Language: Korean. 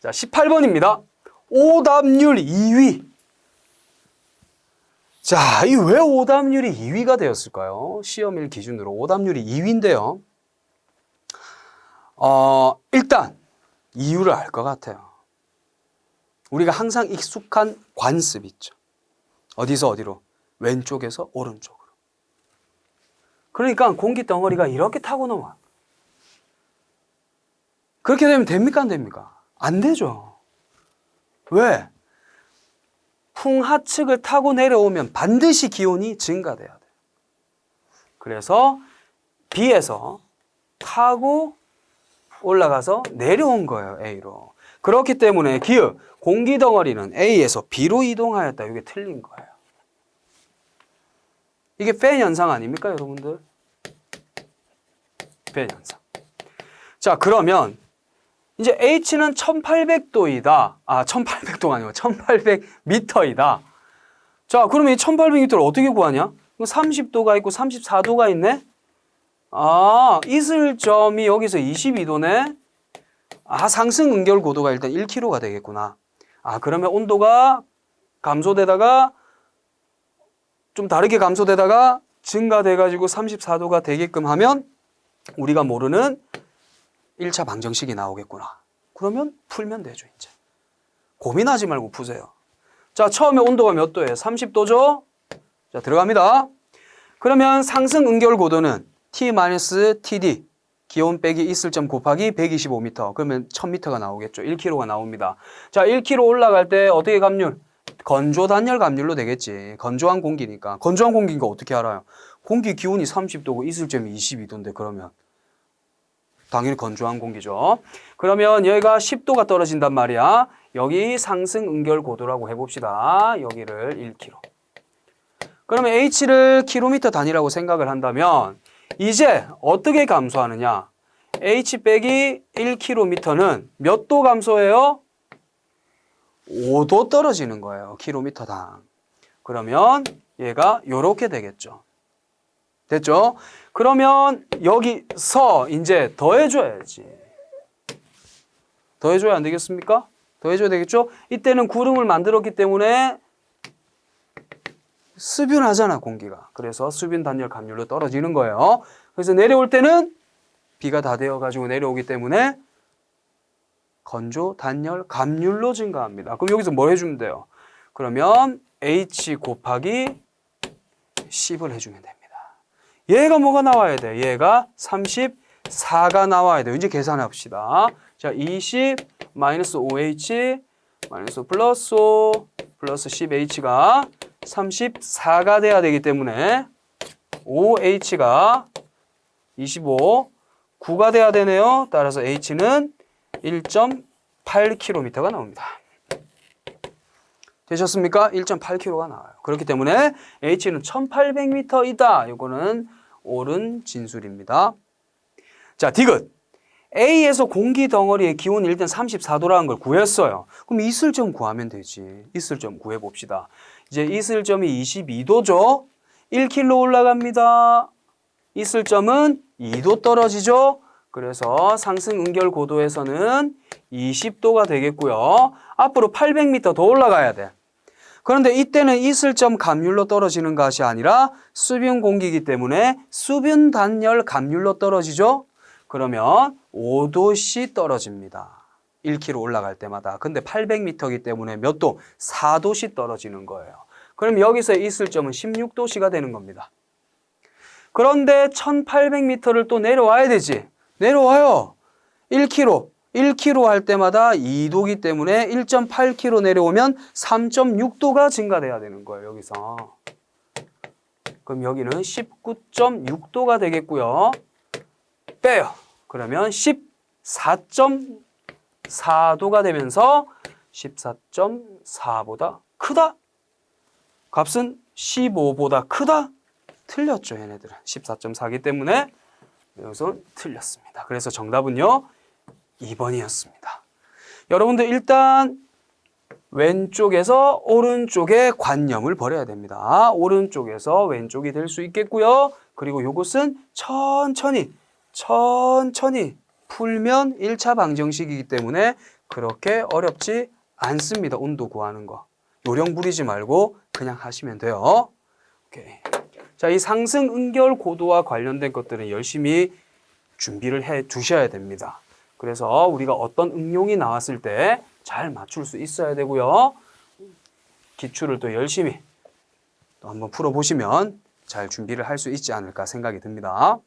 자, 18번입니다. 오답률 2위. 자, 이 왜 오답률이 2위가 되었을까요? 시험일 기준으로 오답률이 2위인데요. 어, 일단 이유를 알 것 같아요. 우리가 항상 익숙한 관습 있죠. 어디서 어디로? 왼쪽에서 오른쪽으로. 그러니까 공기 덩어리가 이렇게 타고 넘어와. 그렇게 되면 됩니까? 안 됩니까? 안 되죠. 왜? 풍하측을 타고 내려오면 반드시 기온이 증가돼야 돼요. 그래서 B에서 타고 올라가서 내려온 거예요, A로. 그렇기 때문에 기읍, 공기 덩어리는 A에서 B로 이동하였다. 이게 틀린 거예요. 이게 팬 현상 아닙니까, 여러분들? 팬 현상. 자, 그러면 이제 H는 1800도이다. 아, 1800도가 아니고 1800m이다. 자, 그러면 이 1800m를 어떻게 구하냐? 30도가 있고 34도가 있네? 아, 이슬점이 여기서 22도네? 아, 상승 응결 고도가 일단 1kg가 되겠구나. 아, 그러면 온도가 감소되다가 좀 다르게 감소되다가 증가돼가지고 34도가 되게끔 하면 우리가 모르는 1차 방정식이 나오겠구나. 그러면 풀면 되죠, 이제. 고민하지 말고 푸세요. 자, 처음에 온도가 몇 도예요? 30도죠? 자, 들어갑니다. 그러면 상승 응결 고도는 T-TD 기온 빼기 있을 점 곱하기 125m 그러면 1000m가 나오겠죠. 1kg가 나옵니다. 자, 1kg 올라갈 때 어떻게 감률? 건조 단열 감률로 되겠지. 건조한 공기니까. 건조한 공기니까 어떻게 알아요? 공기 기온이 30도고 있을 점이 22도인데 그러면 당연히 건조한 공기죠. 그러면 여기가 10도가 떨어진단 말이야. 여기 상승 응결 고도라고 해봅시다. 여기를 1km. 그러면 h를 킬로미터 단위라고 생각을 한다면 이제 어떻게 감소하느냐? h 빼기 1km는 몇 도 감소해요? 5도 떨어지는 거예요. 킬로미터당. 그러면 얘가 요렇게 되겠죠. 됐죠? 그러면 여기서 이제 더해줘야지. 더해줘야 안 되겠습니까? 더해줘야 되겠죠? 이때는 구름을 만들었기 때문에 수변하잖아 공기가. 그래서 수변 단열 감률로 떨어지는 거예요. 그래서 내려올 때는 비가 다 되어가지고 내려오기 때문에 건조 단열 감률로 증가합니다. 그럼 여기서 뭘 해주면 돼요? 그러면 H 곱하기 10을 해주면 됩니다. 얘가 뭐가 나와야 돼? 얘가 34가 나와야 돼요. 이제 계산해 봅시다. 자, 20 마이너스 5H 마이너스 플러스 5 플러스 10H가 34가 돼야 되기 때문에 5H가 25, 9가 돼야 되네요. 따라서 H는 1.8km가 나옵니다. 되셨습니까? 1.8km가 나와요. 그렇기 때문에 H는 1800m이다. 이거는 옳은 진술입니다. 자, 디귿. A에서 공기 덩어리의 기온이 일단 34도라는 걸 구했어요. 그럼 이슬점 구하면 되지. 이슬점 구해 봅시다. 이제 이슬점이 22도죠. 1km 올라갑니다. 이슬점은 2도 떨어지죠. 그래서 상승 응결 고도에서는 20도가 되겠고요. 앞으로 800m 더 올라가야 돼. 그런데 이때는 이슬점 감률로 떨어지는 것이 아니라 수분 공기이기 때문에 수분 단열 감률로 떨어지죠. 그러면 5도씩 떨어집니다. 1km 올라갈 때마다. 근데 800m이기 때문에 몇 도? 4도씩 떨어지는 거예요. 그럼 여기서 있을 점은 16도씨가 되는 겁니다. 그런데 1800m를 또 내려와야 되지. 내려와요. 1km. 1km 할 때마다 2도기 때문에 1.8km 내려오면 3.6도가 증가돼야 되는 거예요, 여기서. 그럼 여기는 19.6도가 되겠고요. 빼요. 그러면 14.4도가 되면서 14.4보다 크다? 값은 15보다 크다? 틀렸죠, 얘네들은. 14.4기 때문에 여기서 틀렸습니다. 그래서 정답은요, 2번이었습니다. 여러분들 일단 왼쪽에서 오른쪽에 관념을 버려야 됩니다. 오른쪽에서 왼쪽이 될 수 있겠고요. 그리고 이것은 천천히 천천히 풀면 1차 방정식이기 때문에 그렇게 어렵지 않습니다. 온도 구하는 거. 요령 부리지 말고 그냥 하시면 돼요. 오케이. 자, 이 상승 응결 고도와 관련된 것들은 열심히 준비를 해 두셔야 됩니다. 그래서 우리가 어떤 응용이 나왔을 때 잘 맞출 수 있어야 되고요. 기출을 또 열심히 또 한번 풀어보시면 잘 준비를 할 수 있지 않을까 생각이 듭니다.